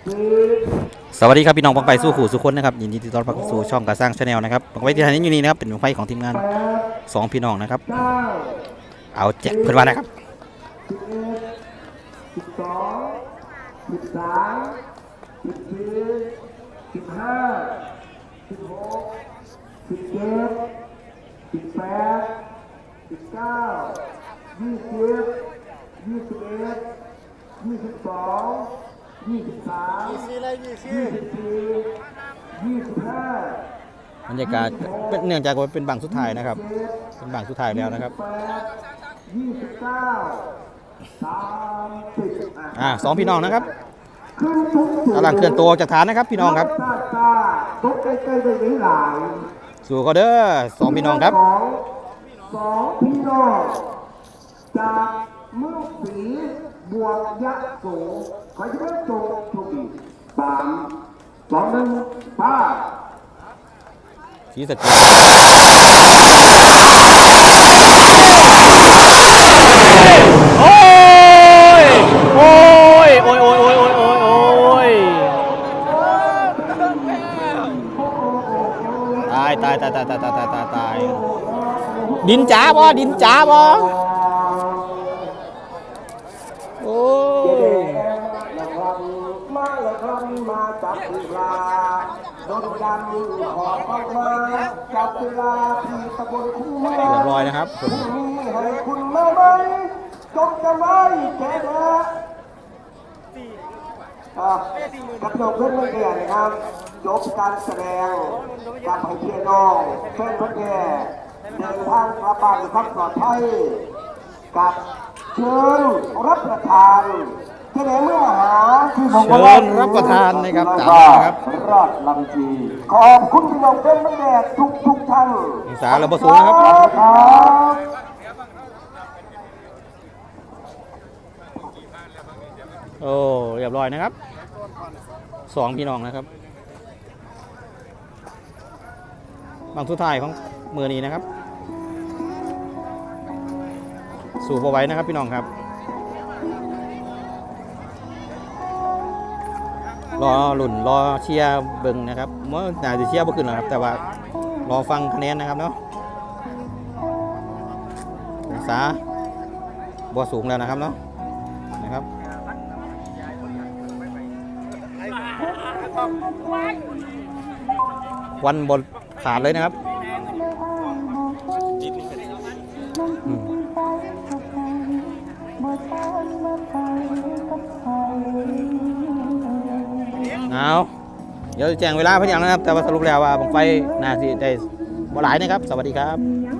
สวัสดีครับพี่น้องบังไฟสู้ขู่สุคนนะครับยินดีต้อนรับเข้าสู่ช่องกระสร้างชาแนลนะครับบังไฟที่ทางนี้อยู่นี่นะครับเป็นบังไฟของทีมงานสองพี่น้องนะครับ เอาแจ็คเพื่อนว่านะครับสิบสองสิบสามสิบสี่สิบห้าสิบหกสิบเจ็ดสิบแปดสิบเก้ายี่สิบยี่สิบเอ็ดยี่สิบสอง ยี่สิบสามยี่สิบสี่ยี่สิบห้าบรรยากาศเป็นเนื่องจากว่าเป็นบังสุดท้ายนะครับ เป็นบังสุดท้ายแล้วนะครับแปดยี่สิบเก้าสามสิบอ่าสองพี่น้องนะครับขึ้นทุกสูงกำลังเคลื่อนตัวออกจากฐานนะครับพี่น้องครับตาตาตกใกล้ๆไปไหนหลายสู่ก็เด้อสองพี่น้องครับสองสองพี่น้องจากเมือสีบวกยะโสขอจะเป็นโจโชคดีสามสองหนึ่งป้าสีสะเกดโอ้ย โอ้ย โอ้ยโอ้ยโอ้ยโอ้ยโอ้ยโอ้ยตายตายตายตายตายตายตายตายตายดินจ๋าบ่ดินจ๋าบ่โอ้ย นะครับมาแล้ว ครับมาจับเวลาโดนยันหอบออกมาจับเวลาที่ตะบนคู่เมืองเรียบร้อยนะครับผมมีให้คุณมาไหมจงจะไหมแก่ละอะกับน้องเพื่อนไม่แก่นะครับจบการแสดงกับให้เพียนองเพื่อนเพื่อนแก่เดินทางกลับบ้านครับปลอดภัยกับเชิญรับประทาน เจะไหนเมื่อมาหาที่ผมเชิญรับประทานนะครับจานนี้นะครับ รอดลำจีขอบคุณพี่น้องเพื่อนไม่แก่ทุกทุกๆท่านองศาระเบสูงนะครับครับโอ้เรียบร้อยนะครับสองพี่น้องนะครับ บางสุดท้ายของมือนี้นะครับ สู่พอไว้นะครับพี่น้องครับ รอหลุนรอเชียร์เบิงนะครับเมื่อน่าจะเชียร์บ่ขึ้นหรอกครับ แต่ว่ารอฟังคะแนนนะครับเนาะองศาบ่สูงแล้วนะครับเนาะนะครับวันบนขาดเลยนะครับอืม เอาเดี๋ยวแจ้งเวลาเพื่อนอย่างนะครับ แต่ว่าสรุปแล้วว่าบังไฟน่าสิได้บ่หลายนะครับ สวัสดีครับ